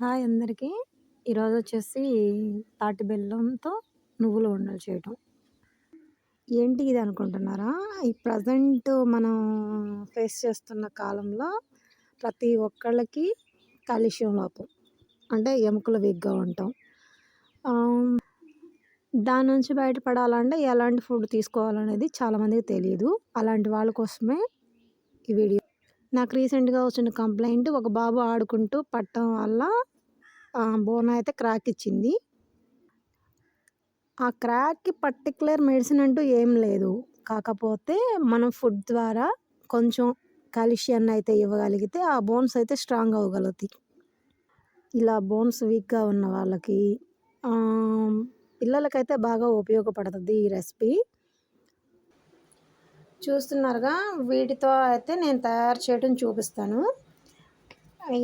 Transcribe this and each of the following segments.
Hi అందరికీ. ఈరోజు వచ్చేసి తాటి బెల్లంతో నువ్వులు ఉండలు చేయటం. ఏంటి ఇది అనుకుంటున్నారా? ఈ ప్రజెంట్ మనం ఫేస్ చేస్తున్న కాలంలో ప్రతి ఒక్కళ్ళకి కాలుష్యం లోపం అంటే ఎముకలు వీక్గా ఉంటాం దాని నుంచి బయటపడాలంటే ఎలాంటి ఫుడ్ తీసుకోవాలనేది చాలామందికి తెలియదు. అలాంటి వాళ్ళ కోసమే ఈ వీడియో నాకు రీసెంట్గా వచ్చిన కంప్లైంట్ ఒక బాబు ఆడుకుంటూ పట్టడం వల్ల బోన్ అయితే క్రాక్ ఇచ్చింది. ఆ క్రాక్కి పర్టికులర్ మెడిసిన్ అంటూ ఏం లేదు. కాకపోతే మనం ఫుడ్ ద్వారా కొంచెం కాల్షియాన్ని అయితే ఇవ్వగలిగితే ఆ బోన్స్ అయితే స్ట్రాంగ్ అవ్వగలుగుతాయి. ఇలా బోన్స్ వీక్గా ఉన్న వాళ్ళకి పిల్లలకైతే బాగా ఉపయోగపడుతుంది ఈ రెసిపీ. చూస్తున్నారుగా. వీటితో అయితే నేను తయారు చేయడం చూపిస్తాను.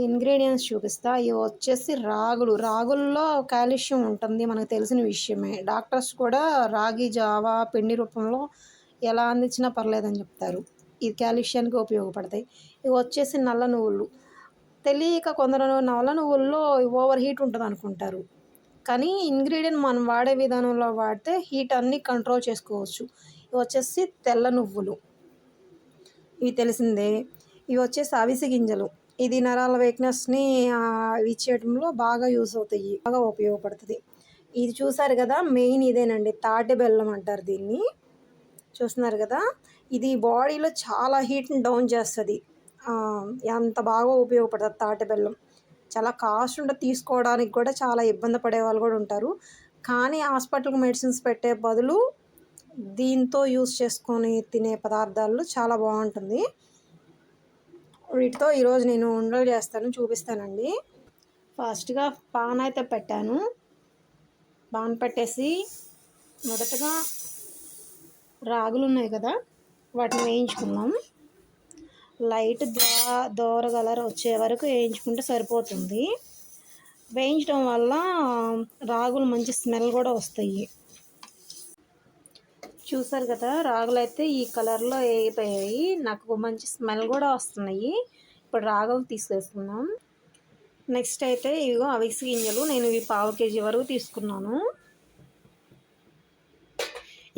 ఇంగ్రీడియంట్స్ చూపిస్తా. ఇవి వచ్చేసి రాగులు. రాగుల్లో కాల్షియం ఉంటుంది మనకు తెలిసిన విషయమే. డాక్టర్స్ కూడా రాగి జావా పిండి రూపంలో ఎలా అందించినా పర్లేదని చెప్తారు. ఇది కాల్షియానికి ఉపయోగపడతాయి. ఇవి వచ్చేసి నల్ల నువ్వులు. తెలియక కొందరు నల్ల నువ్వుల్లో ఓవర్ హీట్ ఉంటుంది అనుకుంటారు. కానీ ఇంగ్రీడియంట్ మనం వాడే విధానంలో వాడితే హీట్ అన్నీ కంట్రోల్ చేసుకోవచ్చు. ఇవి వచ్చేసి తెల్ల నువ్వులు. ఇవి తెలిసిందే. ఇవి వచ్చేసి అవిసె గింజలు. ఇది నరాల వీక్నెస్ని ఇచ్చేయడంలో బాగా యూస్ అవుతాయి. బాగా ఉపయోగపడుతుంది. ఇది చూసారు కదా మెయిన్ ఇదేనండి. తాటి బెల్లం అంటారు దీన్ని. చూస్తున్నారు కదా ఇది బాడీలో చాలా హీట్ని డౌన్ చేస్తుంది. ఎంత బాగా ఉపయోగపడుతుంది తాటి బెల్లం. చాలా కాస్ట్ ఉంటే తీసుకోవడానికి కూడా చాలా ఇబ్బంది పడే వాళ్ళు కూడా ఉంటారు. కానీ హాస్పిటల్కి మెడిసిన్స్ పెట్టే బదులు దీంతో యూస్ చేసుకొని తినే పదార్థాలు చాలా బాగుంటుంది. వీటితో ఈరోజు నేను ఉండలు చేస్తాను చూపిస్తానండి. ఫాస్ట్గా పాన్ అయితే పెట్టాను. పాన్ పెట్టేసి మొదటగా రాగులు ఉన్నాయి కదా వాటిని వేయించుకుందాం. లైట్ దో దోర కలర్ వచ్చే వరకు వేయించుకుంటే సరిపోతుంది. వేయించడం వల్ల రాగులు మంచి స్మెల్ కూడా వస్తాయి. చూసారు కదా రాగులు అయితే ఈ కలర్లో వేగిపోయాయి నాకు మంచి స్మెల్ కూడా వస్తున్నాయి. ఇప్పుడు రాగులు తీసుకేసుకుందాం నెక్స్ట్ అయితే ఇవిగో అవిసి గింజలు. నేను ఇవి పావు కేజీ వరకు తీసుకున్నాను.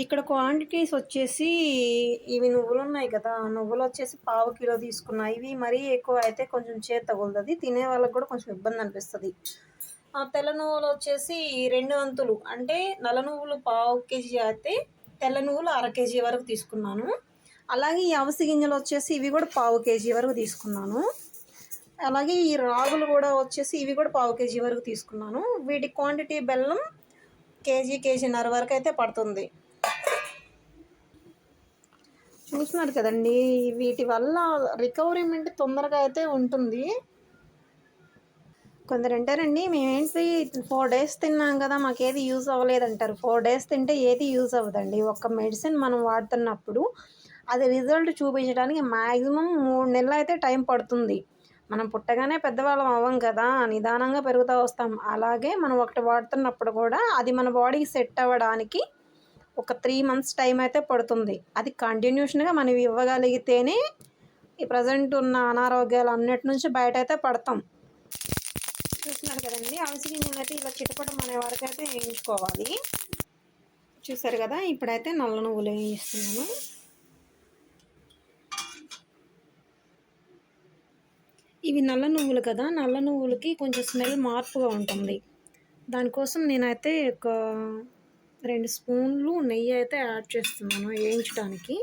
ఇక్కడ క్వాంటిటీస్ వచ్చేసి ఇవి నువ్వులు ఉన్నాయి కదా నువ్వులు వచ్చేసి పావు కిలో తీసుకున్నా. ఇవి మరీ ఎక్కువ అయితే కొంచెం చేతి తగులుతుంది. తినే వాళ్ళకి కూడా కొంచెం ఇబ్బంది అనిపిస్తుంది. ఆ తెల్ల నువ్వులు వచ్చేసి రెండు వంతులు అంటే నల్ల నువ్వులు పావు కేజీ అయితే తెల్ల నువ్వులు అర కేజీ వరకు తీసుకున్నాను. అలాగే ఈ అవసి గింజలు వచ్చేసి ఇవి కూడా పావు కేజీ వరకు తీసుకున్నాను. అలాగే ఈ రాగులు కూడా వచ్చేసి ఇవి కూడా పావు కేజీ వరకు తీసుకున్నాను. వీటి క్వాంటిటీ బెల్లం కేజీ కేజీన్నర వరకు అయితే పడుతుంది. చూస్తున్నారు కదండి వీటి వల్ల రికవరీమెంట్ తొందరగా అయితే ఉంటుంది. కొందరు అంటారండి మేమేంటి ఫోర్ డేస్ తిన్నాం కదా మాకు ఏది యూజ్ అవ్వలేదంటారు ఫోర్ డేస్ తింటే ఏది యూజ్ అవ్వదండి. ఒక మెడిసిన్ మనం వాడుతున్నప్పుడు అది రిజల్ట్ చూపించడానికి మ్యాక్సిమం మూడు నెలలు అయితే టైం పడుతుంది. మనం పుట్టగానే పెద్దవాళ్ళం అవ్వం కదా నిదానంగా పెరుగుతూ వస్తాం. అలాగే మనం ఒకటి వాడుతున్నప్పుడు కూడా అది మన బాడీకి సెట్ అవ్వడానికి ఒక త్రీ మంత్స్ టైం అయితే పడుతుంది. అది కంటిన్యూషన్గా మనం ఇవ్వగలిగితేనే ఈ ప్రజెంట్ ఉన్న అనారోగ్యాలు అన్నిటి నుంచి బయట అయితే పడతాం. చూస్తున్నారు కదండి. అవిసి గింజలు అయితే ఇలా చిటపటం అనే వరకు అయితే వేయించుకోవాలి. చూసారు కదా ఇప్పుడైతే నల్ల నువ్వులు వేయిస్తున్నాను ఇవి నల్ల నువ్వులు కదా నల్ల నువ్వులకి కొంచెం స్మెల్ మార్పుగా ఉంటుంది. దానికోసం నేనైతే ఒక రెండు స్పూన్లు నెయ్యి అయితే యాడ్ చేస్తున్నాను వేయించడానికి.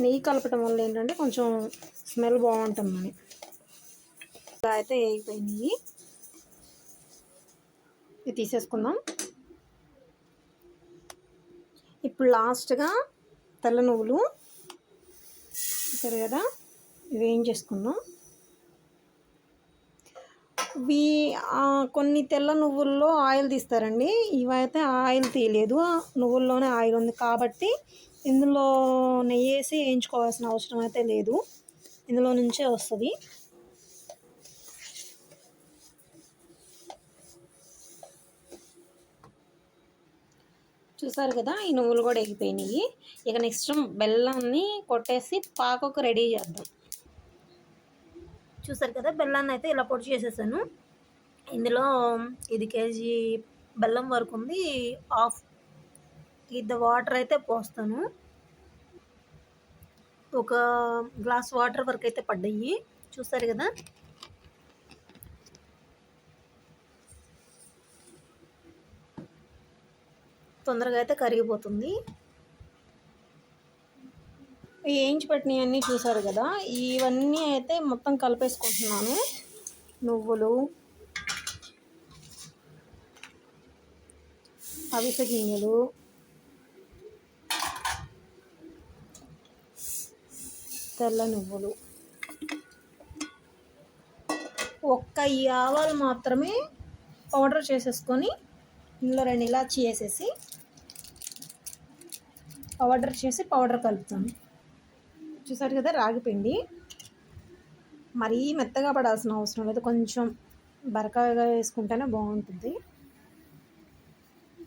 నెయ్యి కలపటం వల్ల ఏంటంటే కొంచెం స్మెల్ బాగుంటుందని. ఇలా అయితే వేగిపోయినాయి ఇది తీసేసుకుందాం. ఇప్పుడు లాస్ట్గా తెల్ల నువ్వులు సరే కదా ఇవి ఏం చేసుకుందాం. ఇవి కొన్ని తెల్ల నువ్వుల్లో ఆయిల్ తీస్తారండి. ఇవైతే ఆయిల్ తీయలేదు. నువ్వుల్లోనే ఆయిల్ ఉంది కాబట్టి ఇందులో నెయ్యి వేసి వేయించుకోవాల్సిన అవసరం అయితే లేదు. ఇందులో నుంచే వస్తుంది. చూసారు కదా ఈ నువ్వులు కూడా ఎగిపోయినాయి ఇక నెక్స్ట్ బెల్లాన్ని కొట్టేసి పాకకు రెడీ చేద్దాం. చూసారు కదా బెల్లాన్ని అయితే ఇలా పొడి చేసేసాను. ఇందులో ఇది కేజీ బెల్లం వరకు ఉంది. హాఫ్ ఇది వాటర్ అయితే పోస్తాను. ఒక గ్లాస్ వాటర్ వరకు అయితే పడ్డాయి. చూస్తారు కదా? తొందరగా అయితే కరిగిపోతుంది. వేయించి పెట్టినవన్నీ చూసారు కదా? ఇవన్నీ అయితే మొత్తం కలిపేసుకుంటున్నాను. నువ్వులు అవిసె గింజలు తెల్ల నువ్వులు. ఒక్క ఈ ఆవాలు మాత్రమే పౌడర్ చేసేసుకొని ఇందులో రెండు ఇలాచి వేసేసి పౌడర్ చేసి పౌడర్ కలుపుతాను. చూసారు కదా రాగిపిండి మరీ మెత్తగా పడాల్సిన అవసరం లేదు. కొంచెం బరకగా వేసుకుంటేనే బాగుంటుంది.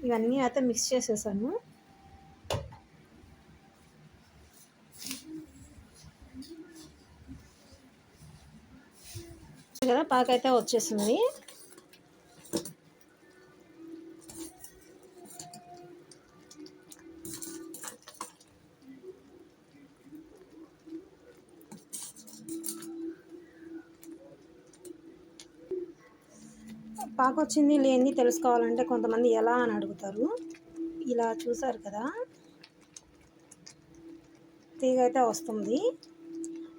ఇవన్నీ అయితే మిక్స్ చేసేసాను. కదా పాకైతే వచ్చేసింది. పాక వచ్చింది లేనిది తెలుసుకోవాలంటే కొంతమంది ఎలా అని అడుగుతారు. ఇలా చూసారు కదా తీగ అయితే వస్తుంది.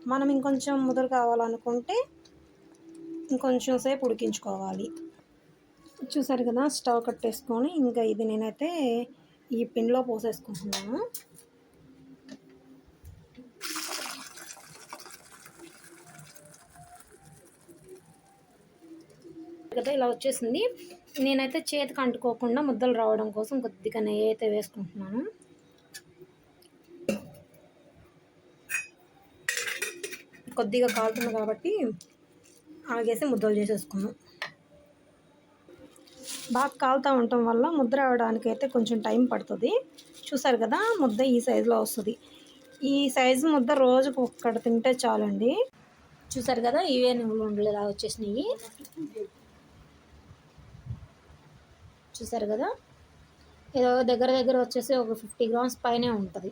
మనం ఇంకొంచెం ముదురు కావాలనుకుంటే ఇంకొంచెం సేపు ఉడికించుకోవాలి. చూసారు కదా స్టవ్ కట్టేసుకొని ఇంకా ఇది నేనైతే ఈ పిన్లో పోసేసుకుంటున్నాను. కదా ఇలా వచ్చేసింది. నేనైతే చేతికి అంటుకోకుండా ముద్దలు రావడం కోసం కొద్దిగా నెయ్యి అయితే వేసుకుంటున్నాను. కొద్దిగా కాలుతుంది కాబట్టి ఆగేసి ముద్దలు చేసేసుకున్నాం. బాగా కాలుతూ ఉండటం వల్ల ముద్ద రావడానికి అయితే కొంచెం టైం పడుతుంది. చూసారు కదా ముద్ద ఈ సైజులో వస్తుంది. ఈ సైజు ముద్ద రోజుకు ఒక్కటి తింటే చాలండి. చూసారు కదా ఇవే నువ్వులు ఉండలు ఇలా వచ్చేసినాయి. చూసారు కదా ఏదో దగ్గర దగ్గర వచ్చేసి ఒక ఫిఫ్టీ గ్రామ్స్ పైనే ఉంటుంది.